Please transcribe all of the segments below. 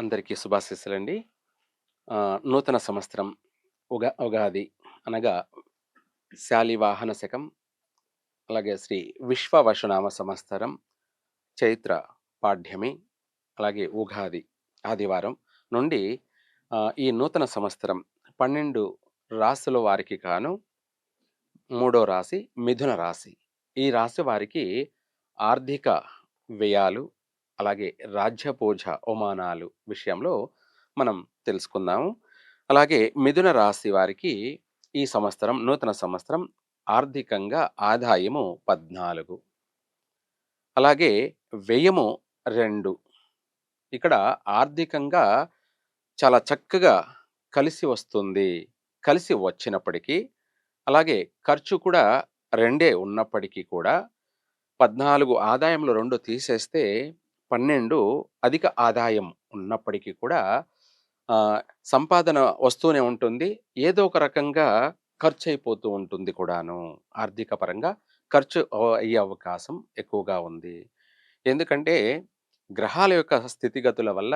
అందరికీ శుభాశీస్సులండి. నూతన సంవత్సరం ఉగా ఉగాది అనగా శాలివాహన శకం, అలాగే శ్రీ విశ్వవశునామ సంవత్సరం, చైత్ర పాఠ్యమి అలాగే ఉగాది ఆదివారం నుండి ఈ నూతన సంవత్సరం 12 రాశుల వారికి గాను మూడో రాశి మిథున రాశి. ఈ రాశి వారికి ఆర్థిక వ్యయాలు, అలాగే రాజ్య పూజ అవమానాలు విషయంలో మనం తెలుసుకుందాము. అలాగే మిథున రాశి వారికి ఈ సంవత్సరం నూతన సంవత్సరం ఆర్థికంగా ఆదాయము 14 అలాగే వ్యయము రెండు ఇక్కడ ఆర్థికంగా చాలా చక్కగా కలిసి వస్తుంది. కలిసి వచ్చినప్పటికీ, అలాగే ఖర్చు కూడా రెండే ఉన్నప్పటికీ కూడా 14 ఆదాయంలో రెండు తీసేస్తే 12 అధిక ఆదాయం ఉన్నప్పటికీ కూడా సంపాదన వస్తూనే ఉంటుంది. ఏదో ఒక రకంగా ఖర్చయిపోతూ ఉంటుంది కూడాను. ఆర్థిక పరంగా ఖర్చు అయ్యే అవకాశం ఎక్కువగా ఉంది. ఎందుకంటే గ్రహాల యొక్క స్థితిగతుల వల్ల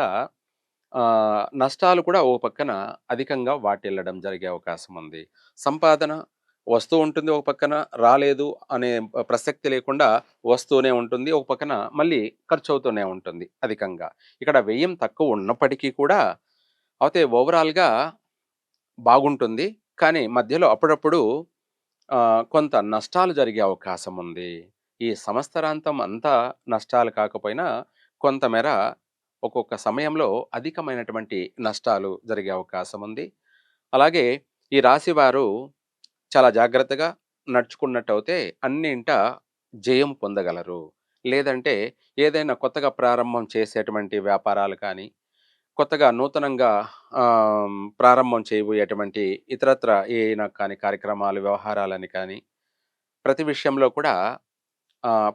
నష్టాలు కూడా ఓ పక్కన అధికంగా వాటిల్లడం జరిగే అవకాశం ఉంది. సంపాదన వస్తూ ఉంటుంది ఒక పక్కన, రాలేదు అనే ప్రసక్తి లేకుండా వస్తూనే ఉంటుంది. ఒక పక్కన మళ్ళీ ఖర్చు అవుతూనే ఉంటుంది అధికంగా. ఇక్కడ వ్యయం తక్కువ ఉన్నప్పటికీ కూడా అయితే ఓవరాల్‌గా బాగుంటుంది. కానీ మధ్యలో అప్పుడప్పుడు కొంత నష్టాలు జరిగే అవకాశం ఉంది. ఈ సంవత్సరాంతం అంతా నష్టాలు కాకపోయినా కొంతమేర ఒక్కొక్క సమయంలో అధికమైనటువంటి నష్టాలు జరిగే అవకాశం ఉంది. అలాగే ఈ రాశివారు చాలా జాగ్రత్తగా నడుచుకున్నట్టయితే అన్నింట జయం పొందగలరు. లేదంటే ఏదైనా కొత్తగా ప్రారంభం చేసేటువంటి వ్యాపారాలు కానీ, కొత్తగా నూతనంగా ప్రారంభం చేయబోయేటువంటి ఇతరత్ర ఏనా కానీ కార్యక్రమాలు, వ్యవహారాలని కానీ, ప్రతి విషయంలో కూడా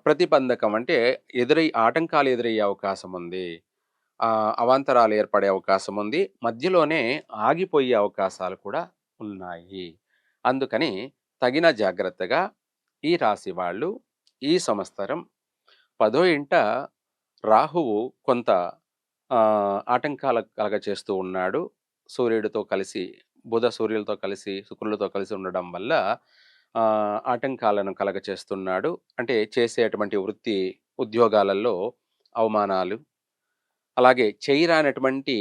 ప్రతిబంధకం అంటే ఎదురై ఆటంకాలు ఎదురయ్యే అవకాశం ఉంది. అవాంతరాలు ఏర్పడే అవకాశం ఉంది. మధ్యలోనే ఆగిపోయే అవకాశాలు కూడా ఉన్నాయి. అందుకని తగిన జాగ్రత్తగా ఈ రాశి వాళ్ళు ఈ సంవత్సరం పదో ఇంట రాహువు కొంత ఆటంకాల కలగ చేస్తూ ఉన్నాడు. సూర్యుడితో కలిసి, బుధ సూర్యులతో కలిసి, శుక్రులతో కలిసి ఉండడం వల్ల ఆటంకాలను కలగ చేస్తున్నాడు అంటే చేసేటువంటి వృత్తి, ఉద్యోగాలలో అవమానాలు, అలాగే చేయరానటువంటి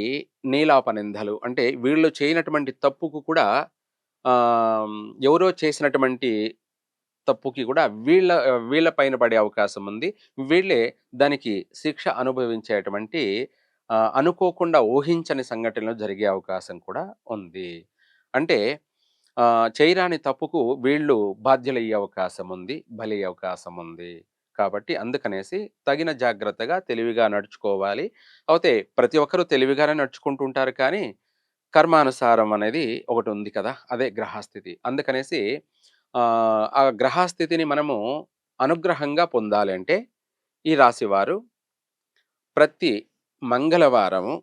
నీలాపనిందలు అంటే వీళ్ళు చేయనటువంటి తప్పుకు కూడా ఎవరో చేసినటువంటి తప్పుకి కూడా వీళ్ళ వీళ్ళ పైన పడే అవకాశం ఉంది. వీళ్ళే దానికి శిక్ష అనుభవించేటువంటి అనుకోకుండా ఊహించని సంఘటనలు జరిగే అవకాశం కూడా ఉంది. అంటే చేయరాని తప్పుకు వీళ్ళు బాధ్యులయ్యే అవకాశం ఉంది. బలి అవకాశం ఉంది. కాబట్టి అందుకనేసి తగిన జాగ్రత్తగా తెలివిగా నడుచుకోవాలి. అయితే ప్రతి ఒక్కరూ తెలివిగానే నడుచుకుంటుంటారు కానీ, కర్మానుసారం అనేది ఒకటి ఉంది కదా! అదే గ్రహస్థితి. అందుకనేసి ఆ గ్రహస్థితిని మనము అనుగ్రహంగా పొందాలి అంటే ఈ రాశివారు ప్రతి మంగళవారము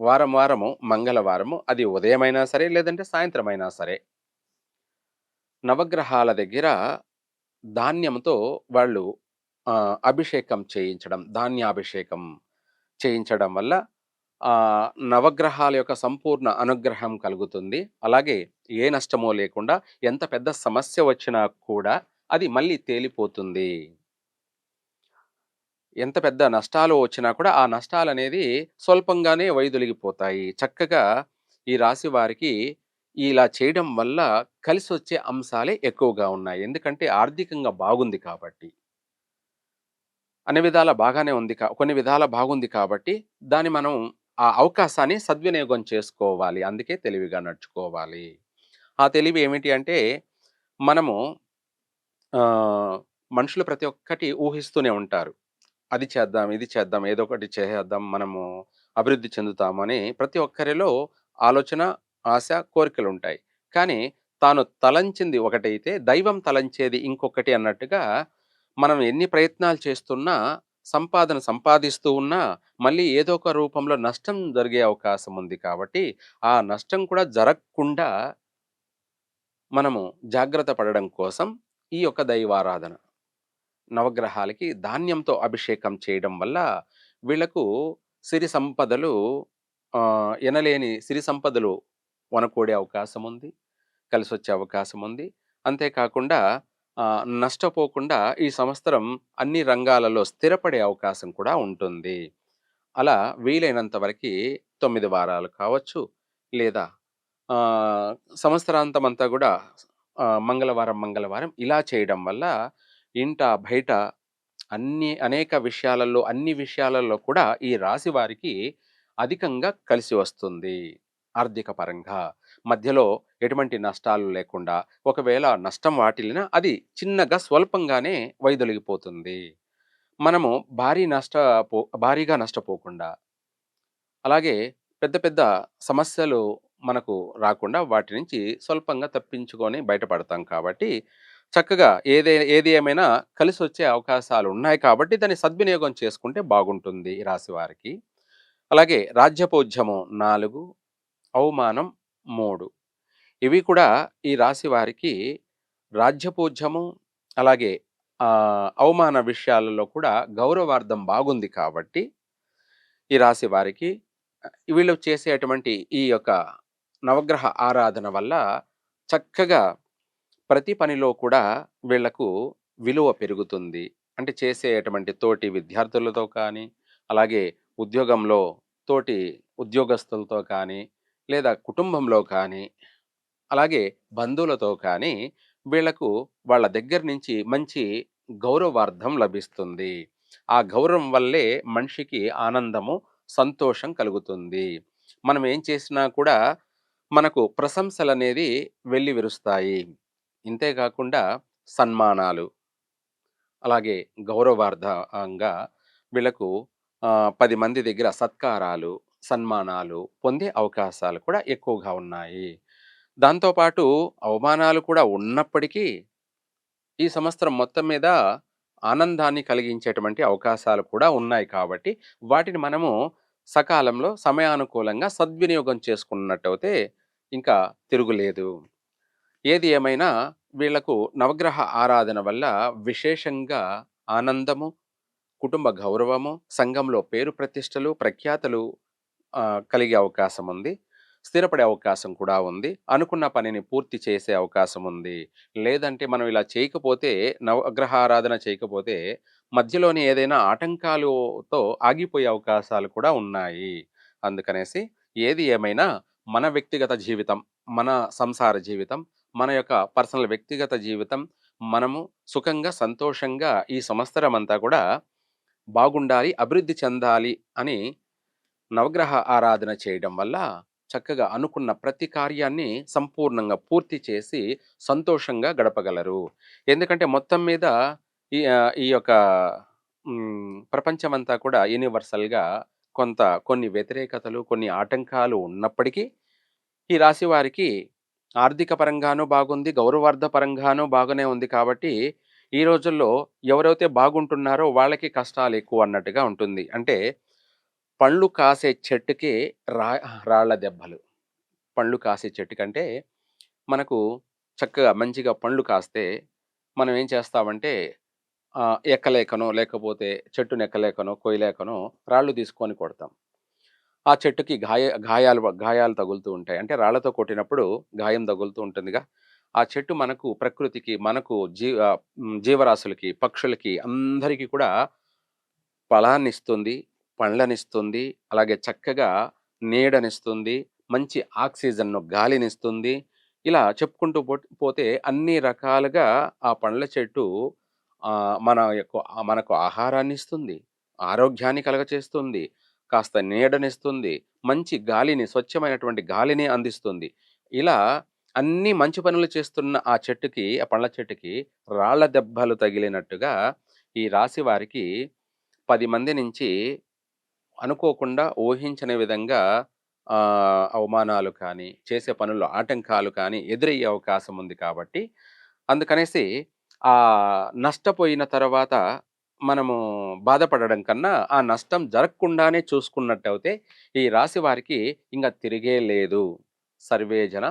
వారం వారము మంగళవారము అది ఉదయమైనా సరే, లేదంటే సాయంత్రమైనా సరే నవగ్రహాల దగ్గర ధాన్యంతో వాళ్ళు అభిషేకం చేయించడం, ధాన్యాభిషేకం చేయించడం వల్ల నవగ్రహాల యొక్క సంపూర్ణ అనుగ్రహం కలుగుతుంది. అలాగే ఏ నష్టమో లేకుండా ఎంత పెద్ద సమస్య వచ్చినా కూడా అది మళ్ళీ తేలిపోతుంది. ఎంత పెద్ద నష్టాలు వచ్చినా కూడా ఆ నష్టాలు అనేది స్వల్పంగానే వైదొలిగిపోతాయి. చక్కగా ఈ రాశి వారికి ఇలా చేయడం వల్ల కలిసి వచ్చే అంశాలే ఎక్కువగా ఉన్నాయి. ఎందుకంటే ఆర్థికంగా బాగుంది కాబట్టి. అన్ని విధాలా బాగానే ఉంది కా కొన్ని విధాలా బాగుంది కాబట్టి దాన్ని మనం ఆ అవకాశాన్ని సద్వినియోగం చేసుకోవాలి. అందుకే తెలివిగా నడుచుకోవాలి. ఆ తెలివి ఏమిటి అంటే మనము మనుషులు ప్రతి ఒక్కటి ఊహిస్తూనే ఉంటారు. అది చేద్దాం, ఇది చేద్దాం, ఏదో ఒకటి చేసేద్దాం, మనము అభివృద్ధి చెందుతామని ప్రతి ఒక్కరిలో ఆలోచన, ఆశ, కోరికలు ఉంటాయి కానీ తాను తలంచింది ఒకటైతే దైవం తలంచేది ఇంకొకటి అన్నట్టుగా మనం ఎన్ని ప్రయత్నాలు చేస్తున్నా, సంపాదన సంపాదిస్తూ ఉన్నా మళ్ళీ ఏదో ఒక రూపంలో నష్టం జరిగే అవకాశం ఉంది కాబట్టి, ఆ నష్టం కూడా జరగకుండా మనము జాగ్రత్త పడడం కోసం ఈ యొక్క దైవారాధన. నవగ్రహాలకి ధాన్యంతో అభిషేకం చేయడం వల్ల వీళ్ళకు సిరి సంపదలు ఎనలేని సిరి సంపదలు వనకూడే అవకాశం ఉంది. కలిసి వచ్చే అవకాశం ఉంది. అంతేకాకుండా నష్టపోకుండా ఈ సంవత్సరం అన్ని రంగాలలో స్థిరపడే అవకాశం కూడా ఉంటుంది. అలా వీలైనంత వరకి తొమ్మిది వారాలు కావచ్చు, లేదా సంవత్సరాంతం అంతా కూడా మంగళవారం, మంగళవారం ఇలా చేయడం వల్ల ఇంట, బయట అన్ని అనేక విషయాలలో, అన్ని విషయాలలో కూడా ఈ రాశి వారికి అధికంగా కలిసి వస్తుంది. ఆర్థిక పరంగా. మధ్యలో ఎటువంటి నష్టాలు లేకుండా, ఒకవేళ నష్టం వాటిల్లినా అది చిన్నగా స్వల్పంగానే వైదొలిగిపోతుంది. మనము భారీ నష్ట భారీగా నష్టపోకుండా అలాగే పెద్ద పెద్ద సమస్యలు మనకు రాకుండా వాటి నుంచి స్వల్పంగా తప్పించుకొని బయటపడతాం కాబట్టి, చక్కగా ఏదే ఏది ఏమైనా కలిసి వచ్చే అవకాశాలు ఉన్నాయి కాబట్టి దాన్ని సద్వినియోగం చేసుకుంటే బాగుంటుంది ఈ రాశి వారికి. అలాగే రాజ్యపూజ్యము 4, అవమానం మూడు ఇవి కూడా ఈ రాశి వారికి రాజ్యపూజ్యము, అలాగే అవమాన విషయాలలో కూడా గౌరవార్థం బాగుంది కాబట్టి ఈ రాశి వారికి వీళ్ళు చేసేటువంటి ఈ యొక్క నవగ్రహ ఆరాధన వల్ల చక్కగా ప్రతి పనిలో కూడా వీళ్ళకు విలువ పెరుగుతుంది. అంటే చేసేటువంటి తోటి విద్యార్థులతో కానీ, అలాగే ఉద్యోగంలో తోటి ఉద్యోగస్తులతో కానీ, లేదా కుటుంబంలో కానీ, అలాగే బంధువులతో కానీ వీళ్ళకు వాళ్ళ దగ్గర నుంచి మంచి గౌరవార్థం లభిస్తుంది. ఆ గౌరవం వల్లే మనిషికి ఆనందము, సంతోషం కలుగుతుంది. మనం ఏం చేసినా కూడా మనకు ప్రశంసలు అనేది వెళ్ళి విరుస్తాయి ఇంతేకాకుండా సన్మానాలు అలాగే గౌరవార్థంగా వీళ్ళకు పది మంది దగ్గర సత్కారాలు, సన్మానాలు పొందే అవకాశాలు కూడా ఎక్కువగా ఉన్నాయి. దాంతోపాటు అవమానాలు కూడా ఉన్నప్పటికీ ఈ సంవత్సరం మొత్తం మీద ఆనందాన్ని కలిగించేటువంటి అవకాశాలు కూడా ఉన్నాయి కాబట్టి, వాటిని మనము సకాలంలో సమయానుకూలంగా సద్వినియోగం చేసుకున్నట్టయితే ఇంకా తిరుగులేదు. ఏది ఏమైనా వీళ్ళకు నవగ్రహ ఆరాధన వల్ల విశేషంగా ఆనందము, కుటుంబ గౌరవము, సంఘంలో పేరు ప్రతిష్టలు, ప్రఖ్యాతలు కలిగే అవకాశం ఉంది. స్థిరపడే అవకాశం కూడా ఉంది. అనుకున్న పనిని పూర్తి చేసే అవకాశం ఉంది. లేదంటే మనం ఇలా చేయకపోతే నవగ్రహ ఆరాధన చేయకపోతే మధ్యలోనే ఏదైనా ఆటంకాలుతో ఆగిపోయే అవకాశాలు కూడా ఉన్నాయి. అందుకనేసి ఏది ఏమైనా మన వ్యక్తిగత జీవితం, మన సంసార జీవితం, మన యొక్క పర్సనల్ వ్యక్తిగత జీవితం మనము సుఖంగా, సంతోషంగా ఈ సంవత్సరం అంతా కూడా బాగుండాలి, అభివృద్ధి చెందాలి అని నవగ్రహ ఆరాధన చేయడం వల్ల చక్కగా అనుకున్న ప్రతి కార్యాన్ని సంపూర్ణంగా పూర్తి చేసి సంతోషంగా గడపగలరు. ఎందుకంటే మొత్తం మీద ఈ ఈ యొక్క ప్రపంచమంతా కూడా యూనివర్సల్‌గా కొంత కొన్ని వ్యతిరేకతలు, కొన్ని ఆటంకాలు ఉన్నప్పటికీ ఈ రాశి వారికి ఆర్థిక పరంగానూ బాగుంది, గౌరవార్థ పరంగానూ బాగానే ఉంది కాబట్టి ఈ రోజుల్లో ఎవరైతే బాగుంటున్నారో వాళ్ళకి కష్టాలు ఎక్కువ అన్నట్టుగా ఉంటుంది. అంటే పండ్లు కాసే చెట్టుకి రా రాళ్ళ దెబ్బలు. పండ్లు కాసే చెట్టు కంటే మనకు చక్కగా మంచిగా పండ్లు కాస్తే మనం ఏం చేస్తామంటే ఎక్కలేకనో లేకపోతే చెట్టు ఎక్కలేకనో, కొయ్యలేకనో రాళ్ళు తీసుకొని కొడతాం. ఆ చెట్టుకి గాయ గాయాలు గాయాలు తగులుతూ ఉంటాయి. అంటే రాళ్ళతో కొట్టినప్పుడు గాయం తగులుతూ ఉంటుందిగా. ఆ చెట్టు మనకు ప్రకృతికి, మనకు జీ జీవరాశులకి, పక్షులకి అందరికీ కూడా ఫలాన్ని ఇస్తుంది పండ్లనిస్తుంది, అలాగే చక్కగా నీడనిస్తుంది, మంచి ఆక్సిజన్‌ను గాలినిస్తుంది. ఇలా చెప్పుకుంటూ పోతే అన్ని రకాలుగా ఆ పండ్ల చెట్టు మన యొక్క మనకు ఆహారాన్ని ఇస్తుంది ఆరోగ్యాన్ని కలగచేస్తుంది, కాస్త నీడనిస్తుంది, మంచి గాలిని స్వచ్ఛమైనటువంటి గాలిని అందిస్తుంది. ఇలా అన్ని మంచి పనులు చేస్తున్న ఆ చెట్టుకి, ఆ పండ్ల చెట్టుకి రాళ్ళ దెబ్బలు తగిలినట్టుగా ఈ రాశి వారికి పది మంది నుంచి అనుకోకుండా ఊహించని విధంగా అవమానాలు కానీ, చేసే పనుల్లో ఆటంకాలు కానీ ఎదురయ్యే అవకాశం ఉంది కాబట్టి, అందుకనేసి ఆ నష్టపోయిన తర్వాత మనము బాధపడడం కన్నా, ఆ నష్టం జరగకుండానే చూసుకున్నట్టయితే ఈ రాశి వారికి ఇంకా తిరిగే లేదు. సర్వే జన